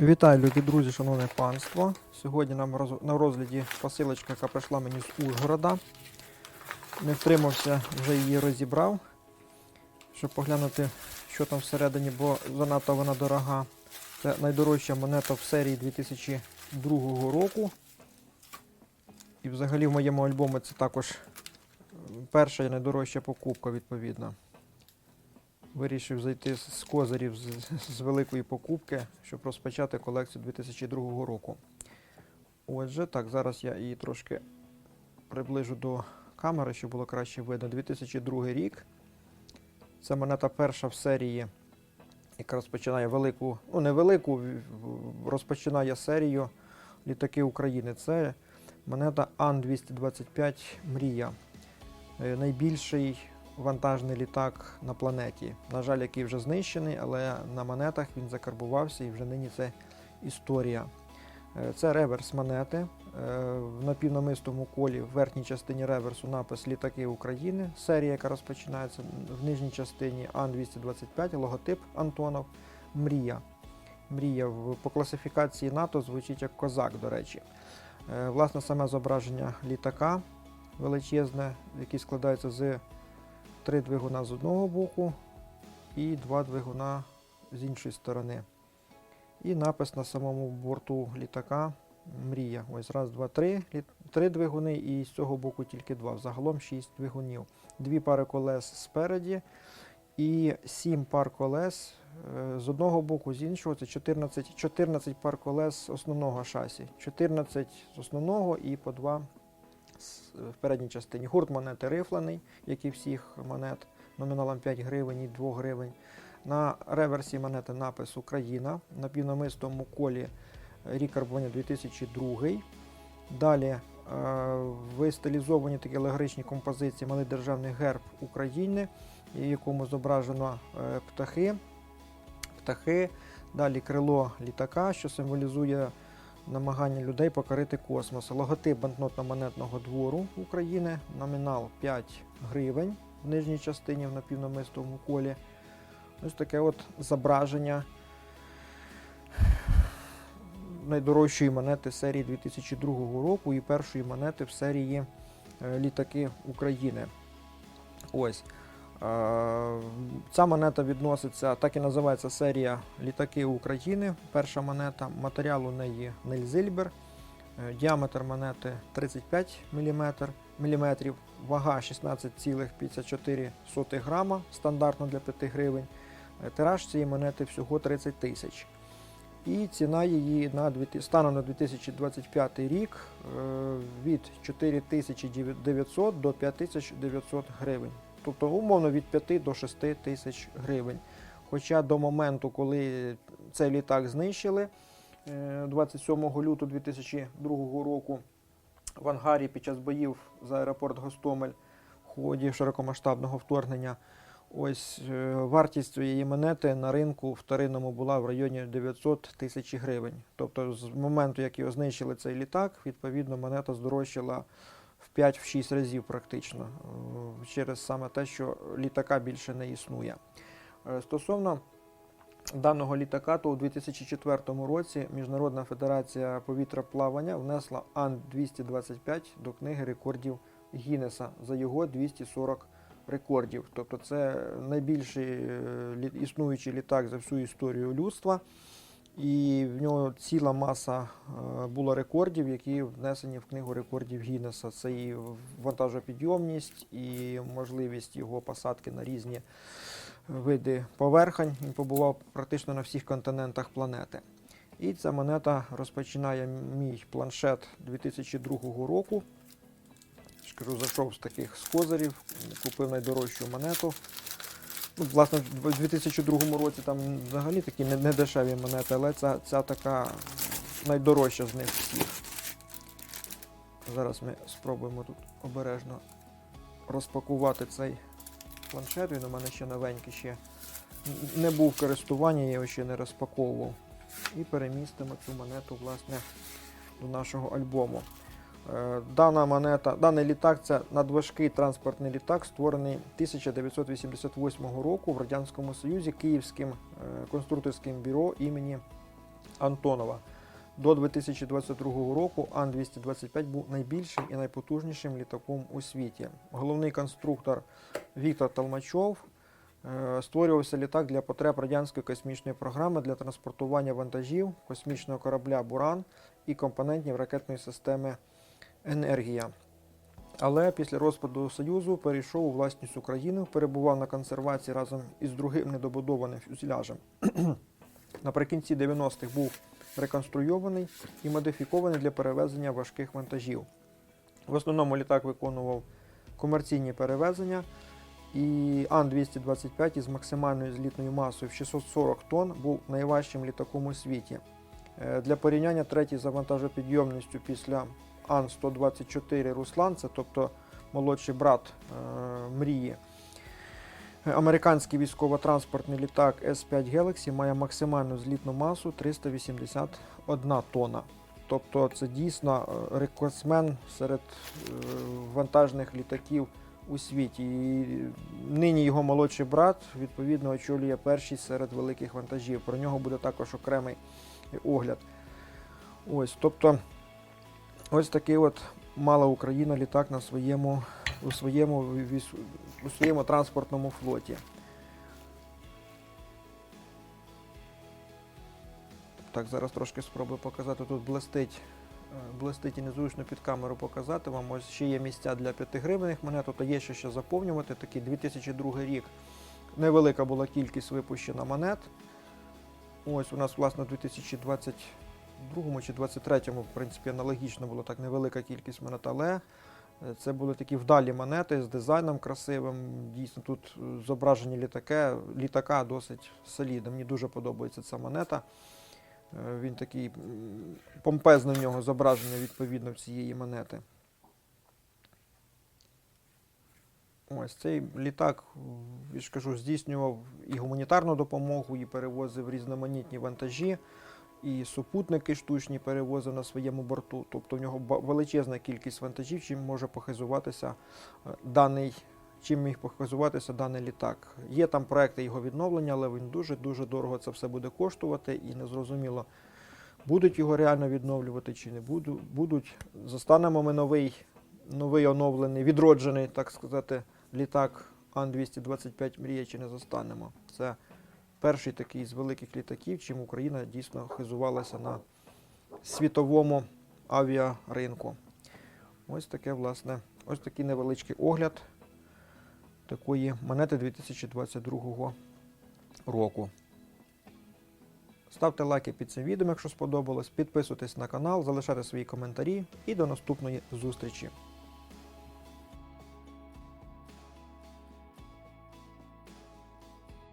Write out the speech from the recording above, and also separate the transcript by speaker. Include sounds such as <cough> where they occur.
Speaker 1: Вітаю, любі друзі, шановне панство. Сьогодні нам на розгляді посилочка, яка прийшла мені з Ужгорода. Не втримався, вже її розібрав, щоб поглянути, що там всередині, бо занадто вона дорога. Це найдорожча монета в серії 2002 року. І взагалі в моєму альбомі це також перша і найдорожча покупка, відповідно. Вирішив зайти з козирів з, з великої покупки, щоб розпочати колекцію 2002 року. Отже, так, зараз я її трошки приближу до камери, щоб було краще видно. 2002 рік. Це монета перша в серії, яка розпочинає велику, ну не велику, розпочинає серію літаки України. Це монета Ан-225 Мрія. Е, Найбільший вантажний літак на планеті. На жаль, який вже знищений, але на монетах він закарбувався і вже нині це історія. Е, Це реверс монети. Е, В напівнамистому колі в верхній частині реверсу напис Літаки України. Серія, яка розпочинається в нижній частині Ан-225, логотип Антонов. Мрія. Мрія по класифікації НАТО звучить як козак, до речі. Е, Власне, саме зображення літака величезне, який складається з три двигуна з одного боку і два двигуна з іншої сторони. І напис на самому борту літака Мрія. Ось раз, два, три. Три двигуни і з цього боку тільки два. Загалом шість двигунів. Дві пари колес спереді і сім пар колес е, з одного боку, з іншого. Це 14, 14 пар колес основного шасі. 14 з основного і по два в передній частині. Гурт монети рифлений, як і всіх монет, номіналом 5 гривень і 2 гривень. На реверсі монети напис Україна. На півнамистому колі рік карбування 2002. Далі е, в стилізовані такі алегоричні композиції малий державний герб України, в якому зображено е, птахи. птахи. Далі крило літака, що символізує намагання людей покорити космос. Логотип банкнотно-монетного двору України, номінал 5 гривень в нижній частині в напівнамистовому колі. Ось таке от зображення найдорожчої монети серії 2002 року і першої монети в серії е, Літаки України. Ось. Е, Ця монета відноситься, так і називається серія Літаки України. Перша монета, матеріал у неї Нельзильбер. Е, Діаметр монети 35 мм, вага 16,54 грама, стандартно для 5 гривень. Е, Тираж цієї монети всього 30 тисяч. І ціна її на станом на 2025 рік від 4900 до 5900 гривень. Тобто, умовно, від 5 до 6 тисяч гривень. Хоча до моменту, коли цей літак знищили, е, 27 лютого 2002 року в ангарі під час боїв за аеропорт Гостомель в ході широкомасштабного вторгнення. Ось е, вартість цієї монети на ринку вторинному була в районі 900 тисяч гривень. Тобто з моменту, як його знищили цей літак, відповідно монета здорожчала 5-6 разів практично е, через саме те, що літака більше не існує. Е, Стосовно даного літака, то у 2004 році Міжнародна федерація повітроплавання внесла Ан-225 до книги рекордів Гіннеса за його 240 рекордів. Тобто це найбільший е, існуючий літак за всю історію людства. І в нього ціла маса е, була рекордів, які внесені в книгу рекордів Гіннеса. Це і вантажопідйомність, і можливість його посадки на різні види поверхень. Він побував практично на всіх континентах планети. І ця монета розпочинає мій планшет 2002 року. Я ж кажу, зайшов з таких з козирів, купив найдорожчу монету. Власне, в 2002 році там взагалі такі не- недешеві монети, але ця, ця така найдорожча з них всіх. Зараз ми спробуємо тут обережно розпакувати цей планшет. Він у мене ще новенький, ще не був в користуванні, я його ще не розпаковував. І перемістимо цю монету власне, до нашого альбому. Е, Дана монета, даний літак це надважкий транспортний літак, створений 1988 року в Радянському Союзі Київським е, конструкторським бюро імені Антонова. До 2022 року Ан-225 був найбільшим і найпотужнішим літаком у світі. Головний конструктор Віктор Толмачов е, створювався літак для потреб радянської космічної програми для транспортування вантажів, космічного корабля Буран і компонентів ракетної системи Енергія. Але після розпаду Союзу перейшов у власність України, перебував на консервації разом із другим недобудованим фюзеляжем. <clears throat> Наприкінці 90-х був реконструйований і модифікований для перевезення важких вантажів. В основному літак виконував комерційні перевезення, і Ан-225 із максимальною злітною масою в 640 тонн був найважчим літаком у світі. Е, Для порівняння третій за вантажопідйомністю після Ан-124 Руслан, це тобто молодший брат е, мрії. Американський військово-транспортний літак С-5 Galaxy має максимальну злітну масу 381 тонна. Тобто це дійсно е, рекордсмен серед е, вантажних літаків у світі. І нині його молодший брат відповідно очолює першість серед великих вантажів. Про нього буде також окремий огляд. Ось, тобто, Ось такий от мала Україна літак на своєму, у своєму, у своєму транспортному флоті. Так, зараз трошки спробую показати. Тут блестить е, блестить і незручно під камеру показати вам. Ось ще є місця для 5 гривних монет, тобто є що ще заповнювати. Такий 2002 рік невелика була кількість випущена монет. Ось у нас, власне, 2020. 22-му чи 23-му, в принципі, аналогічно було так невелика кількість монет, але е, це були такі вдалі монети з дизайном красивим. Дійсно, тут е, зображені літаки, літака досить солідно. Мені дуже подобається ця монета. Е, він такий помпезне в нього зображення відповідно цієї монети. Ось цей літак, я ж кажу, здійснював і гуманітарну допомогу, і перевозив різноманітні вантажі і супутники штучні перевозив на своєму борту. Тобто в нього величезна кількість вантажів, чим може похизуватися е, даний, чим міг похизуватися даний літак. Є там проекти його відновлення, але він дуже-дуже дорого це все буде коштувати, і незрозуміло, будуть його реально відновлювати чи не буду- будуть. Застанемо ми новий, новий оновлений, відроджений, так сказати, літак Ан-225 мрія чи не застанемо. Це перший такий з великих літаків, чим Україна дійсно хизувалася на світовому авіаринку. Ось таке, власне, ось такий невеличкий огляд такої монети 2022 року. Ставте лайки під цим відео, якщо сподобалось, підписуйтесь на канал, залишайте свої коментарі і до наступної зустрічі.